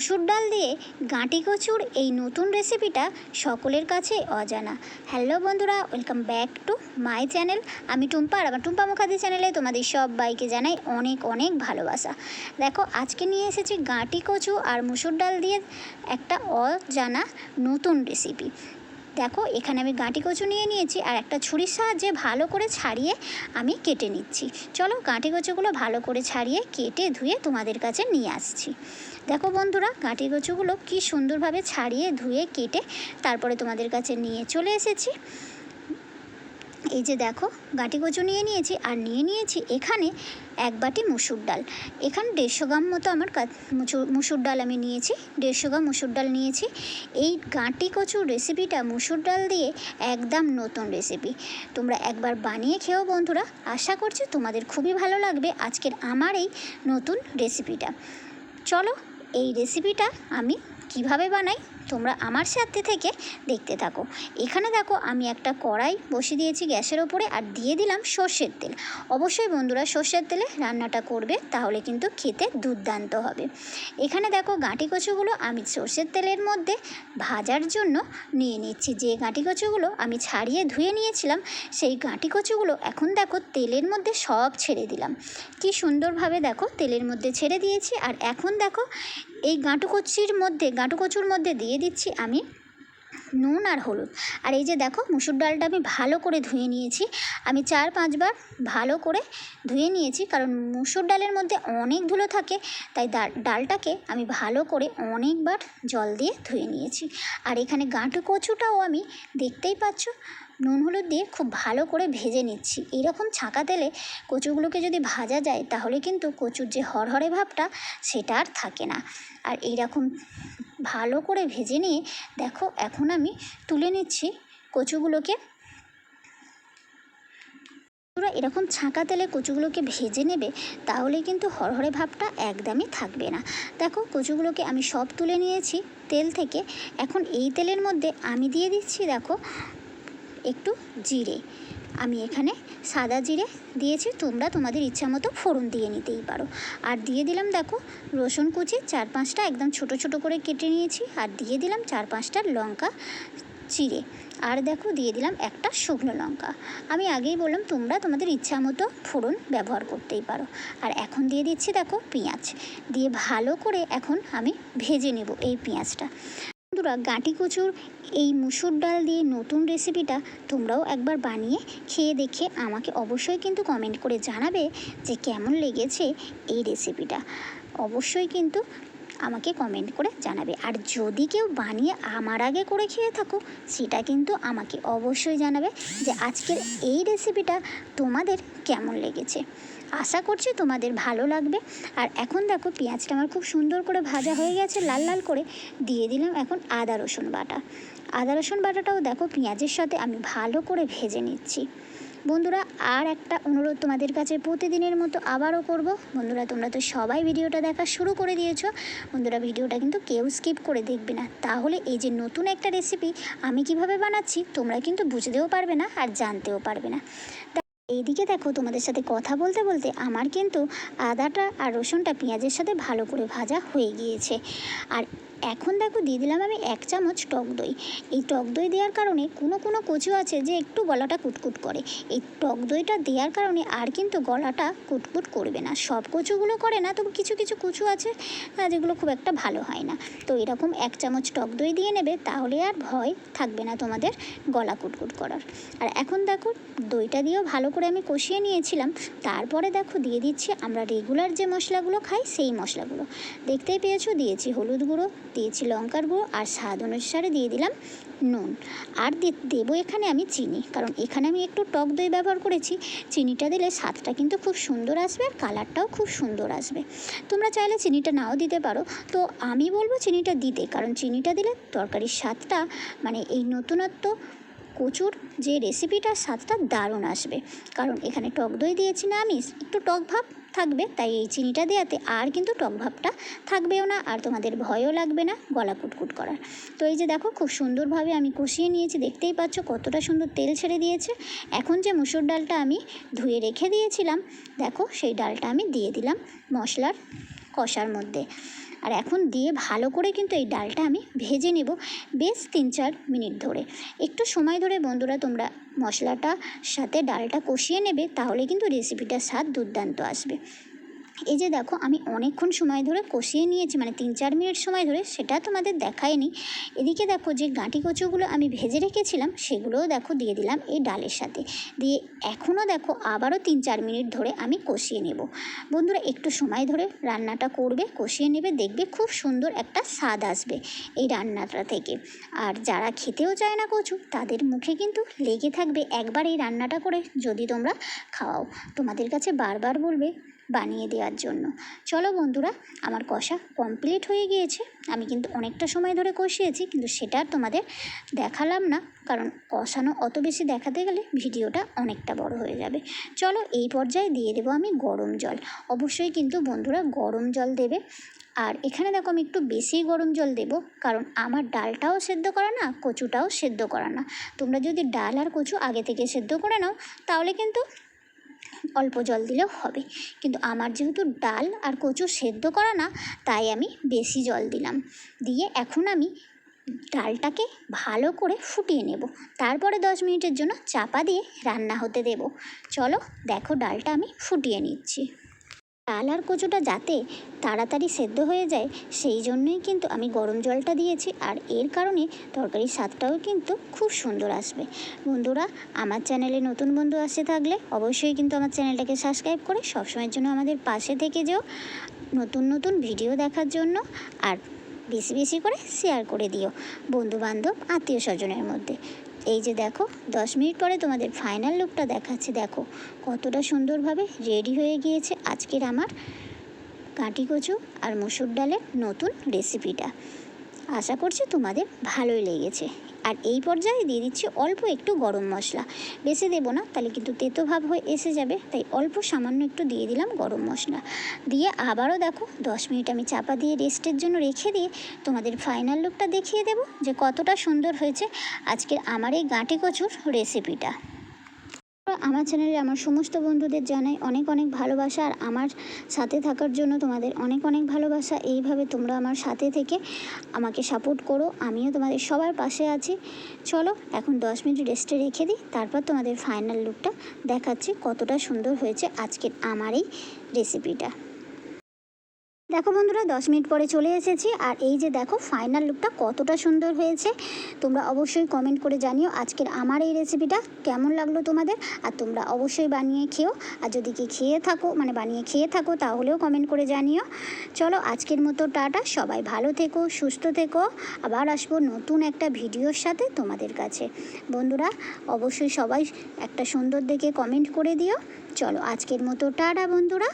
মুসুর ডাল দিয়ে গাঁটি কচুর এই নতুন রেসিপিটা সকলের কাছে অজানা। হ্যালো বন্ধুরা, welcome back to my channel. আমি টুম্পা আর আমার টুম্পা মুখার্জি চ্যানেলে তোমাদের সব বাইকে জানাই অনেক অনেক ভালোবাসা। দেখো, আজকে নিয়ে এসেছি গাঁটি কচু আর মুসুর ডাল দিয়ে একটা অজানা নতুন রেসিপি। দেখো, এখানে আমি গাঁটি কচু নিয়ে নিয়েছি আর একটা ছুরির সাহায্যে ভালো করে ছাড়িয়ে আমি কেটে নিচ্ছি। চলো, গাঁটি কচুগুলো ভালো করে ছাড়িয়ে কেটে ধুয়ে তোমাদের কাছে নিয়ে আসছি। দেখো বন্ধুরা গাঁটি কচুগুলো কি সুন্দরভাবে ছাড়িয়ে, ধুয়ে, কেটে তারপরে তোমাদের কাছে নিয়ে চলে এসেছি। এই যে দেখো, গাঁটি কচু নিয়ে নিয়েছি আর নিয়ে নিয়েছি এখানে এক বাটি মুসুর ডাল। এখানে দেড়শো গ্রাম মতো আমার মুসুর ডাল আমি নিয়েছি, দেড়শো গ্রাম মুসুর ডাল নিয়েছি। এই গাঁটি কচুর রেসিপিটা মুসুর ডাল দিয়ে একদম নতুন রেসিপি তোমরা একবার বানিয়ে খেও বন্ধুরা, আশা করছি তোমাদের খুবই ভালো লাগবে আজকের আমার এই নতুন রেসিপিটা চলো এই রেসিপিটা আমি কীভাবে বানাই তোমরা আমার সাথে থেকে দেখতে থাকো। এখানে দেখো আমি একটা কড়াই বসিয়ে দিয়েছি গ্যাসের ওপরে আর দিয়ে দিলাম সর্ষের তেল। অবশ্যই বন্ধুরা সর্ষের তেলে রান্নাটা করবে, তাহলে কিন্তু খেতে দুর্দান্ত হবে। এখানে দেখো গাঁটি কচুগুলো আমি সর্ষের তেলের মধ্যে ভাজার জন্য নিয়ে নিচ্ছি। যে গাঁটি কচুগুলো আমি ছাড়িয়ে ধুয়ে নিয়েছিলাম, সেই গাঁটি কচুগুলো এখন দেখো তেলের মধ্যে সব ছেড়ে দিলাম। কি সুন্দরভাবে দেখো তেলের মধ্যে ছেড়ে দিয়েছি আর এখন দেখো এই গাঁটু কচির মধ্যে গাঁটু কচুর মধ্যে দিয়ে দিচ্ছি আমি নুন আর হলুদ। আর এই যে দেখো, মুসুর ডালটা আমি ভালো করে ধুয়ে নিয়েছি। আমি চার পাঁচবার ভালো করে ধুয়ে নিয়েছি, কারণ মুসুর ডালের মধ্যে অনেক ধুলো থাকে, তাই ডালটাকে আমি ভালো করে অনেকবার জল দিয়ে ধুয়ে নিয়েছি। আর এখানে গাঁটু কচুটাও আমি দেখতেই পাচ্ছ নুন হলুদ দিয়ে খুব ভালো করে ভেজে নিচ্ছি। এরকম ছাঁকা তেলে কচুগুলোকে যদি ভাজা যায়, তাহলে কিন্তু কচুর যে হরহরে ভাবটা, সেটা আর থাকে না। আর এইরকম ভালো করে ভেজে নিয়ে, দেখো এখন আমি তুলে নিচ্ছি কচুগুলোকে। তোমরা এরকম ছাঁকা তেলে কচুগুলোকে ভেজে নেবে, তাহলে কিন্তু হরহরে ভাবটা একদমই থাকবে না। দেখো কচুগুলোকে আমি সব তুলে নিয়েছি তেল থেকে। এখন এই তেলের মধ্যে আমি দিয়ে দিচ্ছি, দেখো একটু জিরে। আমি এখানে সাদা জিরে দিয়েছি, তোমরা তোমাদের ইচ্ছা মতো ফোড়ন দিয়ে নিতেই পারো। আর দিয়ে দিলাম দেখো রসুন কুচি, চার পাঁচটা একদম ছোট ছোট করে কেটে নিয়েছি। আর দিয়ে দিলাম চার পাঁচটা লঙ্কা চিড়ে। আর দেখো দিয়ে দিলাম একটা শুকনো লঙ্কা। আমি আগেই বললাম তোমরা তোমাদের ইচ্ছা মতো ফোড়ন ব্যবহার করতেই পারো। আর এখন দিয়ে দিচ্ছি দেখো পেঁয়াজ। দিয়ে ভালো করে এখন আমি ভেজে নেব এই পেঁয়াজটা। বন্ধুরা, গাঁটি কচুর এই মুসুর ডাল দিয়ে নতুন রেসিপিটা তোমরাও একবার বানিয়ে খেয়ে দেখে আমাকে অবশ্যই কিন্তু কমেন্ট করে জানাবে যে কেমন লেগেছে এই রেসিপিটা। অবশ্যই কিন্তু আমাকে কমেন্ট করে জানাবে। আর যদি কেউ বানিয়ে আমার আগে করে খেয়ে থাকো, সেটা কিন্তু আমাকে অবশ্যই জানাবে যে আজকের এই রেসিপিটা তোমাদের কেমন লেগেছে। আশা করছি তোমাদের ভালো লাগবে। আর এখন দেখো, পেঁয়াজটা আমার খুব সুন্দর করে ভাজা হয়ে গেছে, লাল লাল করে। দিয়ে দিলাম এখন আদা, রসুন বাটা। আদা, রসুন বাটাটাও দেখো, পেঁয়াজের সাথে আমি ভালো করে ভেজে নিচ্ছি। বন্ধুরা, আর একটা অনুরোধ তোমাদের কাছে প্রতিদিনের মতো আবারও করব। বন্ধুরা, তোমরা তো সবাই ভিডিওটা দেখা শুরু করে দিয়েছ। বন্ধুরা, ভিডিওটা কিন্তু কেউ স্কিপ করে দেখবে না। তাহলে এই যে নতুন একটা রেসিপি আমি কীভাবে বানাচ্ছি, তোমরা কিন্তু বুঝতেও পারবে না আর জানতেও পারবে না। এইদিকে দেখো, তোমাদের সাথে কথা বলতে বলতে আমার কিন্তু আদাটা আর রসুনটা পেঁয়াজের সাথে ভালো করে ভাজা হয়ে গিয়েছে। আর এখন দেখো দিয়ে দিলাম আমি এক চামচ টক দই। এই টক দই দেওয়ার কারণে কোনো কোনো কচু আছে যে একটু গলাটা কুটকুট করে। এই টক দইটা দেওয়ার কারণে আর কিন্তু গলাটা কুটকুট করবে না। সব কচুগুলো করে না, তবু কিছু কিছু কচু আছে যেগুলো খুব একটা ভালো হয় না। তো এরকম এক চামচ টক দই দিয়ে নেবে, তাহলে আর ভয় থাকবে না তোমাদের গলা কুটকুট করার। আর এখন দেখো দইটা দিয়েও ভালো করে আমি কষিয়ে নিয়েছিলাম। তারপরে দেখো দিয়ে দিচ্ছি, আমরা রেগুলার যে মশলাগুলো খাই, সেই মশলাগুলো। দেখতেই পেয়েছ, দিয়েছি হলুদ গুঁড়ো দিয়েছি লঙ্কার গুঁড়ো আর স্বাদ অনুসারে দিয়ে দিলাম নুন। আর দেবো এখানে আমি চিনি, কারণ এখানে আমি একটু টক দই ব্যবহার করেছি। চিনিটা দিলে স্বাদটা কিন্তু খুব সুন্দর আসবে আর কালারটাও খুব সুন্দর আসবে। তোমরা চাইলে চিনিটা নাও দিতে পারো। তো আমি বলব চিনিটা দিতে, কারণ চিনিটা দিলে তরকারির স্বাদটা মানে এই নতুনত্ব কচুর যে রেসিপিটার স্বাদটা দারুণ আসবে। কারণ এখানে টক দই দিয়েছি না আমি, একটু টক ভাব থাকবে, তাই এই চিনিটা দেওয়াতে আর কিন্তু টক ভাবটা থাকবেও না, আর তোমাদের ভয়ও লাগবে না গলা কুটকুট করার। তো এই যে দেখো, খুব সুন্দরভাবে আমি কষিয়ে নিয়েছি, দেখতেই পাচ্ছ কতটা সুন্দর তেল ছেড়ে দিয়েছে। এখন যে মুসুর ডালটা আমি ধুয়ে রেখে দিয়েছিলাম, দেখো সেই ডালটা আমি দিয়ে দিলাম মশলার কষার মধ্যে। আর এখন দিয়ে ভালো করে কিন্তু এই ডালটা আমি ভেজে নেব বেশ তিন চার মিনিট ধরে। একটু সময় ধরে বন্ধুরা তোমরা মশলাটা সাথে ডালটা কষিয়ে নেবে, তাহলে কিন্তু রেসিপিটার স্বাদ দুর্দান্ত আসবে। এই যে দেখো, আমি অনেকক্ষণ সময় ধরে কষিয়ে নিয়েছি মানে তিন চার মিনিট সময় ধরে, সেটা তোমাদের দেখায়নি। এদিকে দেখো যে গাঁটি কচুগুলো আমি ভেজে রেখেছিলাম, সেগুলোও দেখো দিয়ে দিলাম এই ডালের সাথে। দিয়ে এখনও দেখো আবারও তিন চার মিনিট ধরে আমি কষিয়ে নেব। বন্ধুরা, একটু সময় ধরে রান্নাটা করবে, কষিয়ে নেবে, দেখবে খুব সুন্দর একটা স্বাদ আসবে এই রান্নাটা থেকে। আর যারা খেতেও চায় না কচু, তাদের মুখে কিন্তু লেগে থাকবে একবার এই রান্নাটা করে, যদি তোমরা খাওয়াও তোমাদের কাছে বারবার বলবে বানিয়ে দেওয়ার জন্য। চলো বন্ধুরা, আমার কষা কমপ্লিট হয়ে গিয়েছে। আমি কিন্তু অনেকটা সময় ধরে কষিয়েছি, কিন্তু সেটা আর তোমাদের দেখালাম না, কারণ কষানো অত বেশি দেখাতে গেলে ভিডিওটা অনেকটা বড় হয়ে যাবে। চলো এই পর্যায়ে দিয়ে দেবো আমি গরম জল। অবশ্যই কিন্তু বন্ধুরা গরম জল দেবে। আর এখানে দেখো আমি একটু বেশি গরম জল দেবো, কারণ আমার ডালটাও সেদ্ধ করা না, কচুটাও সেদ্ধ করা না। তোমরা যদি ডাল আর কচু আগে থেকে সেদ্ধ করে নাও, তাহলে কিন্তু অল্প জল দিলেও হবে। কিন্তু আমার যেহেতু ডাল আর কচু সেদ্ধ করা না, তাই আমি বেশি জল দিলাম। দিয়ে এখন আমি ডালটাকে ভালো করে ফুটিয়ে নেব। তারপরে দশ মিনিটের জন্য চাপা দিয়ে রান্না হতে দেব। চলো দেখো ডালটা আমি ফুটিয়ে নিচ্ছি। ডাল আর কচুটা যাতে তাড়াতাড়ি সেদ্ধ হয়ে যায়, সেই জন্যই কিন্তু আমি গরম জলটা দিয়েছি। আর এর কারণে তরকারির স্বাদটাও কিন্তু খুব সুন্দর আসবে। বন্ধুরা, আমার চ্যানেলে নতুন বন্ধু আসে থাকলে অবশ্যই কিন্তু আমার চ্যানেলটাকে সাবস্ক্রাইব করে সবসময়ের জন্য আমাদের পাশে থেকে যেও। নতুন নতুন ভিডিও দেখার জন্য আর বেশি বেশি করে শেয়ার করে দিও। বন্ধু বান্ধব আত্মীয় স্বজনের মধ্যে। এই যে দেখো, দশ মিনিট পরে তোমাদের ফাইনাল লুকটা দেখাচ্ছে। দেখো, কতটা সুন্দরভাবে রেডি হয়ে গিয়েছে আজকের আমার কাঁটি কচু আর মুসুর ডালের নতুন রেসিপিটা আশা করছি তোমাদের ভালোই লেগেছে। আর এই পর্যায়ে দিয়ে দিচ্ছি অল্প একটু গরম মশলা। বেশি দেবো না, তাহলে কিন্তু তেতো ভাব হয়ে এসে যাবে, তাই অল্প সামান্য একটু দিয়ে দিলাম গরম মশলা। দিয়ে আবারও দেখো, দশ মিনিট আমি চাপা দিয়ে রেস্টের জন্য রেখে দিয়ে তোমাদের ফাইনাল লুকটা দেখিয়ে দেবো যে কতটা সুন্দর হয়েছে আজকের আমার এই গাঁটি কচুর রেসিপিটা আমার চ্যানেলে আমার সমস্ত বন্ধুদের জানাই অনেক অনেক ভালোবাসা আর আমার সাথে থাকার জন্য তোমাদের অনেক অনেক ভালোবাসা। এইভাবে তোমরা আমার সাথে থেকে আমাকে সাপোর্ট করো। আমিও তোমাদের সবার পাশে আছি। চলো এখন দশ মিনিট রেস্টে রেখে দিই, তারপর তোমাদের ফাইনাল লুকটা দেখাচ্ছি কতটা সুন্দর হয়েছে আজকের আমার এই রেসিপিটা দেখো বন্ধুরা, দশ মিনিট পরে চলে এসেছি। আর এই যে দেখো ফাইনাল লুকটা কতটা সুন্দর হয়েছে। তোমরা অবশ্যই কমেন্ট করে জানিও আজকের আমার এই রেসিপিটা কেমন লাগল তোমাদের। আর তোমরা অবশ্যই বানিয়ে খেও। আর যদি কি খেয়ে থাকো মানে বানিয়ে খেয়ে থাকো, তাহলেও কমেন্ট করে জানিও। চলো, আজকের মতো টাটা। সবাই ভালো থেকো, সুস্থ থেকো। আবার আসব নতুন একটা ভিডিওর সাথে তোমাদের কাছে। বন্ধুরা, অবশ্যই সবাই একটা সুন্দর দেখে কমেন্ট করে দিও। চলো, আজকের মতো টাটা বন্ধুরা।